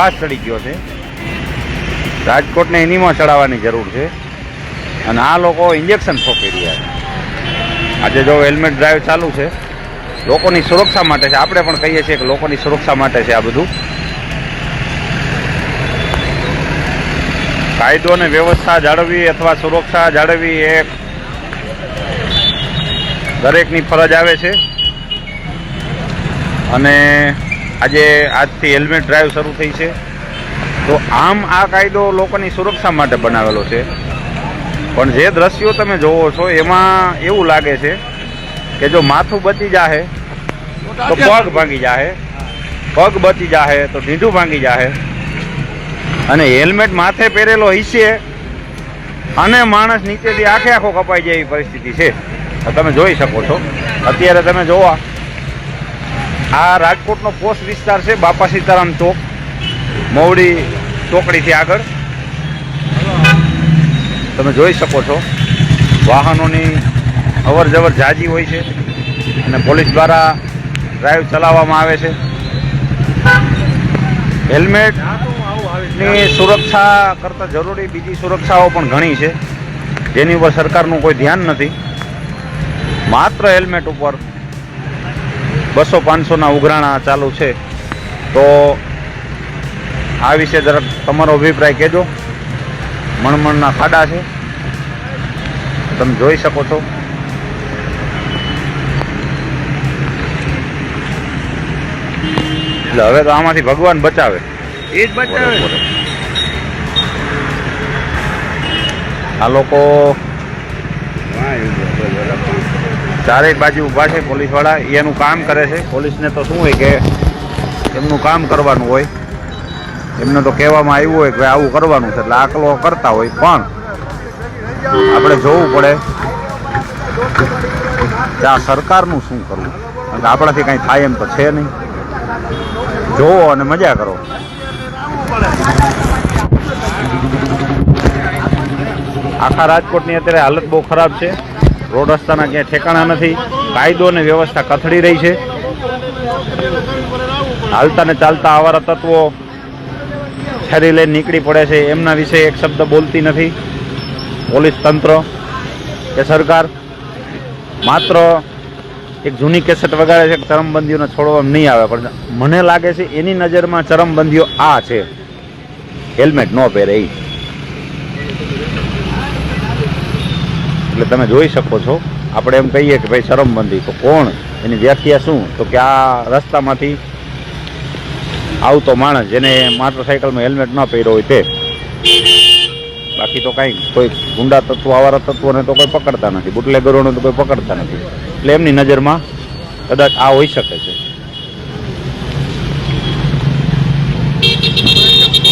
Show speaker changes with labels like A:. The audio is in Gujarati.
A: પાસ ચડી ગયો છે. રાજકોટને એનીમાં ચડાવવાની જરૂર છે. અને આ લોકો ઇન્જેક્શન ફોકી રહ્યા છે. આજે જો હેલ્મેટ ડ્રાઈવ ચાલુ છે, લોકોની સુરક્ષા માટે છે. આપણે પણ કહીએ છીએ કે લોકોની સુરક્ષા માટે છે આ બધું. કાયદો અને વ્યવસ્થા જાળવવી અથવા સુરક્ષા જાળવવી એ દરેકની ફરજ આવે છે. અને આજે આજથી હેલ્મેટ ડ્રાઈવ શરૂ થઈ છે. તો આમ આ કાયદો લોકોની સુરક્ષા માટે બનાવેલો છે. પણ જે દ્રશ્યો તમે જોવો છો, એમાં એવું લાગે છે કે જો માથું બચી જાહે, તો પગ ભાંગી જાહે, પગ બચી જાહે, તો ઢીંઢું ભાંગી જાહે. અને હેલ્મેટ માથે પહેરેલો હિસ્સે અને માણસ નીચેથી આખે આખો કપાઈ જાય એવી પરિસ્થિતિ છે. તમે જોઈ શકો છો. અત્યારે તમે જોવા આ રાજકોટનો પોસ્ટ વિસ્તાર છે બાપા સીતારામ ચોક, મવડી ચોકડીથી આગળ. તમે જોઈ શકો છો, વાહનોની અવર જવર જાજી હોય છે અને પોલીસ દ્વારા ડ્રાઈવ ચલાવવામાં આવે છે. હેલ્મેટની સુરક્ષા કરતાં જરૂરી બીજી સુરક્ષાઓ પણ ઘણી છે. જેની ઉપર સરકારનું કોઈ ધ્યાન નથી. માત્ર હેલ્મેટ ઉપર બસો પાંચસોના ઉઘરાણા ચાલુ છે. તો આ વિશે જરાક તમારો અભિપ્રાય કહેજો. મણમણના ખાડા છે. તમે જોઈ શકો છો. એટલે હવે તો આમાંથી ભગવાન બચાવે.
B: એ જ બચાવે.
A: આ લોકો ચારેય બાજુ ઊભા છે પોલીસવાળા. એનું કામ કરે છે. પોલીસને તો શું હોય કે એમનું કામ કરવાનું હોય. એમને તો કહેવામાં આવ્યું હોય કે આવું કરવાનું છે. એટલે આકલો કરતા હોય. પણ આપણે જોવું પડે કે આ સરકારનું શું કરવું. કારણ આપણાથી કાંઈ થાય એમ તો છે નહીં. જોવો અને મજા કરો. આખા રાજકોટની અત્યારે હાલત બહુ ખરાબ છે. રોડ રસ્તાના ક્યાંય ઠેકાણા નથી. કાયદો અને વ્યવસ્થા કથળી રહી છે. હાલતા ને ચાલતા આવારા તત્વો છરી લઈને નીકળી પડે છે. એમના વિશે એક શબ્દ બોલતી નથી. પોલીસ તંત્ર કે સરકાર માત્ર એક જૂની કેસેટ વગાડે છે ચરમબંધીઓને છોડવામાં નહીં આવે. પણ મને લાગે છે એની નજરમાં ચરમબંધીઓ આ છે. હેલ્મેટ ન પહેરે એ એટલે તમે જોઈ શકો છો. આપણે એમ કહીએ કે ભાઈ શરમબંધી. તો કોણ? એની વ્યાખ્યા શું? તો કે આ રસ્તામાંથી આવતો માણસ જેને મોટરસાઇકલમાં હેલ્મેટ ન પહેર્યો હોય તે. બાકી તો કાંઈ કોઈ ગુંડા તત્વો, આવારા તત્વોને તો કોઈ પકડતા નથી. બુટલેગરોને તો કોઈ પકડતા નથી. એટલે એમની નજરમાં કદાચ આ હોઈ શકે છે.